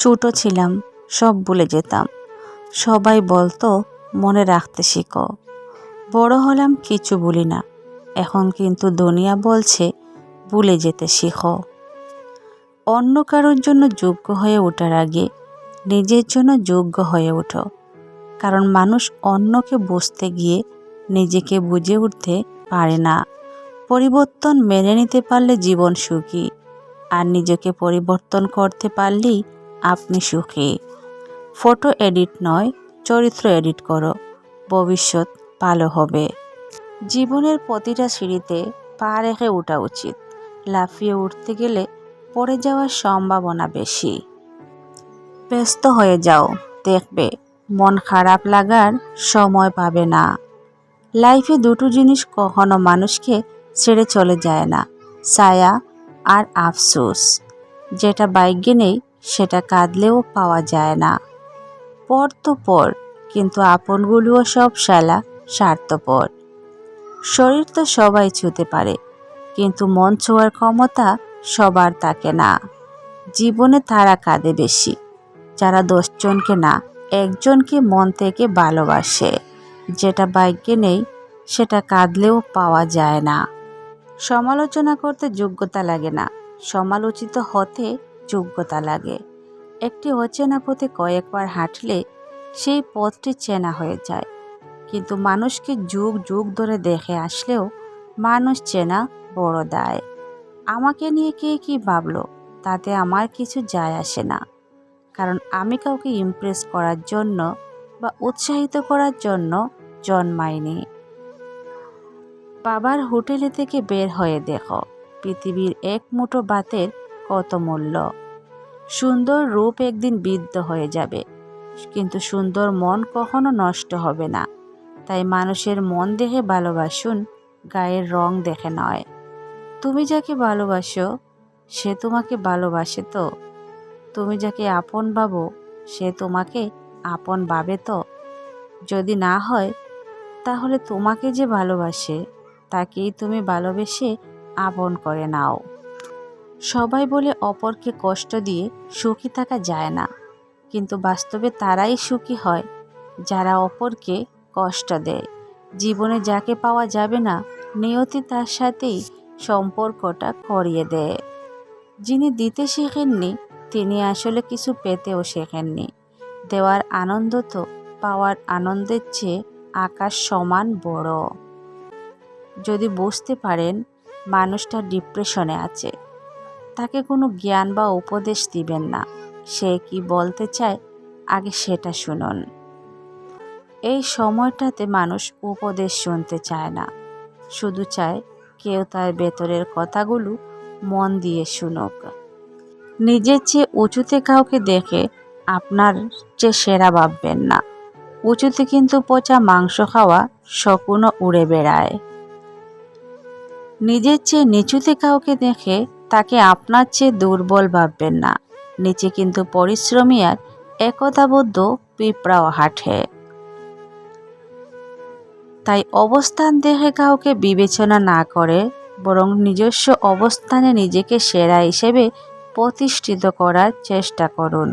ছোট ছিলাম, সব ভুলে যেতাম। সবাই বলতো, মনে রাখতে শিখো। বড় হলাম, কিছু ভুলি না। এখন কিন্তু দুনিয়া বলছে, ভুলে যেতে শিখো। অন্য কারোর জন্য যোগ্য হয়ে ওঠার আগে, নিজের জন্য যোগ্য হয়ে ওঠো। কারণ মানুষ অন্যকে বুঝতে গিয়ে নিজেকে বুঝে উঠতে পারে না। পরিবর্তন মেনে নিতে পারলে জীবন সুখী। আর নিজেকে পরিবর্তন করতে পারলেই আপনি সুখী। ফটো এডিট নয়, চরিত্র এডিট করো। ভবিষ্যৎ ভালো হবে। জীবনের প্রতিটা সিঁড়িতে পা রেখে ওঠা উচিত। লাফিয়ে উঠতে গেলে পড়ে যাওয়ার সম্ভাবনা বেশি। ব্যস্ত হয়ে যাও, দেখবে মন খারাপ লাগার সময় পাবে না। লাইফে দুটো জিনিস কখনো মানুষকে ছেড়ে চলে যায় না, ছায়া আর আফসোস। যেটা বাইকে নেই সেটা কাঁদলেও পাওয়া যায় না। পর তো পর, কিন্তু আপনগুলোও সব শালা স্বার্থপর। শরীর তো সবাই ছুতে পারে, কিন্তু মন ছোঁয়ার ক্ষমতা সবার থাকে না। জীবনে তারা কাঁদে বেশি, যারা দশজনকে না, একজনকে মন থেকে ভালোবাসে। যেটা ভাগ্যে নেই, সেটা কাঁদলেও পাওয়া যায় না। সমালোচনা করতে যোগ্যতা লাগে না। সমালোচিত হতে যোগ্যতা লাগে। একটি অচেনা পথে কয়েকবার হাঁটলে সেই পথটি চেনা হয়ে যায়। কিন্তু মানুষকে যুগ যুগ ধরে দেখে আসলেও মানুষ চেনা বড় দায়। আমাকে নিয়ে কে কী ভাবলো, তাতে আমার কিছু যায় আসে না। কারণ আমি কাউকে ইমপ্রেস করার জন্য বা উৎসাহিত করার জন্য জন্মাইনি। বাবার হোটেলে থেকে বের হয়ে দেখো, পৃথিবীর এক মুঠো বাতের কত মূল্য সুন্দর রূপ একদিন বিদ্ধ হয়ে যাবে, কিন্তু সুন্দর মন কখনো নষ্ট হবে না। তাই মানুষের মন দেখে ভালোবাসুন, গায়ের রং দেখে নয়। তুমি যাকে ভালোবাসো, সে তোমাকে ভালোবাসে তো। তুমি যাকে আপন ভাবো, সে তোমাকে আপন ভাবে তো। যদি না হয়, তাহলে তোমাকে যে ভালোবাসে, তাকেই তুমি ভালোবেসে আপন করে নাও। সবাই বলে অপরকে কষ্ট দিয়ে সুখী থাকা যায় না। কিন্তু বাস্তবে তারাই সুখী হয়, যারা অপরকে কষ্ট দেয়। জীবনে যাকে পাওয়া যাবে না, নিয়তি তার সাথেই সম্পর্কটা করিয়ে দেয়। যিনি দিতে শেখেননি, তিনি আসলে কিছু পেতেও শেখেননি। দেওয়ার আনন্দ তো পাওয়ার আনন্দের চেয়ে আকাশ সমান বড়। যদি বুঝতে পারেন, মানুষটা ডিপ্রেশনে আছে। তাকে কোনো জ্ঞান বা উপদেশ দিবেন না। সে কি বলতে চায়, আগে সেটা শুনুন। এই সময়টাতে মানুষ উপদেশ শুনতে চায় না। শুধু চায়, কেউ তার ভেতরের কথাগুলো মন দিয়ে শুনুক। নিজের চেয়ে উঁচুতে কাউকে দেখে আপনার চেয়ে সেরা ভাববেন না। উঁচুতে কিন্তু পচা মাংস খাওয়া শকুনও উড়ে বেড়ায়। নিজের চেয়ে নিচুতে কাউকে দেখে তাকে আপনার চেয়ে দুর্বল ভাববেন না। নিচে কিন্তু পরিশ্রমী আর একতাবদ্ধ পিঁপড়াও হাঁটে। তাই অবস্থান দেখে কাউকে বিবেচনা না করে, বরং নিজস্ব অবস্থানে নিজেকে সেরা হিসেবে প্রতিষ্ঠিত করার চেষ্টা করুন,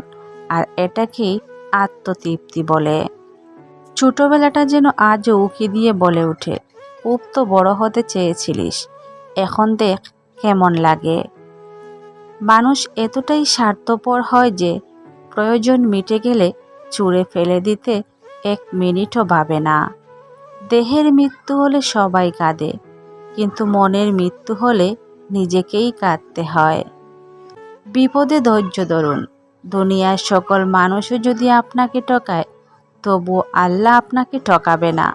আর এটাকেই আত্মতৃপ্তি বলে। ছোটোবেলাটা যেন আজও উকি দিয়ে বলে ওঠে, খুব তো বড় হতে চেয়েছিলিস, এখন দেখ কেমন লাগে? মানুষ এতটাই স্বার্থপর হয় যে, প্রয়োজন মিটে গেলে চুড়ে ফেলে দিতে এক মিনিটও ভাবে না। দেহের মৃত্যু হলে সবাই কাঁদে, কিন্তু মনের মৃত্যু হলে নিজেকেই কাঁদতে হয়। বিপদে ধৈর্য ধরুন। দুনিয়ার সকল মানুষও যদি আপনাকে ঠকায়, তবু আল্লাহ আপনাকে ঠকাবে না।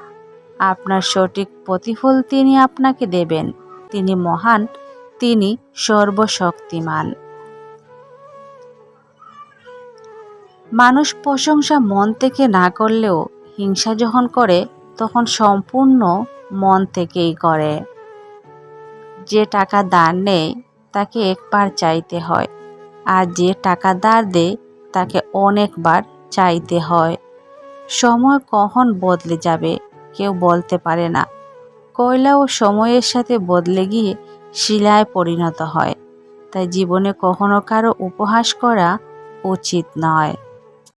আপনার সঠিক প্রতিফল তিনি আপনাকে দেবেন। তিনি মহান তিনি সর্বশক্তিমান। মানুষ প্রশংসা মন থেকে না করলেও হিংসা যখন করে, তখন সম্পূর্ণ মন থেকেই করে। যে টাকা দান নেয়, তাকে একবার চাইতে হয়। আর যে টাকা ধার দেয়, তাকে অনেকবার চাইতে হয়। সময় কখন বদলে যাবে, কেউ বলতে পারে না। কয়লাও সময়ের সাথে বদলে গিয়ে শিলায় পরিণত হয়। তাই জীবনে কখনো কারও উপহাস করা উচিত নয়।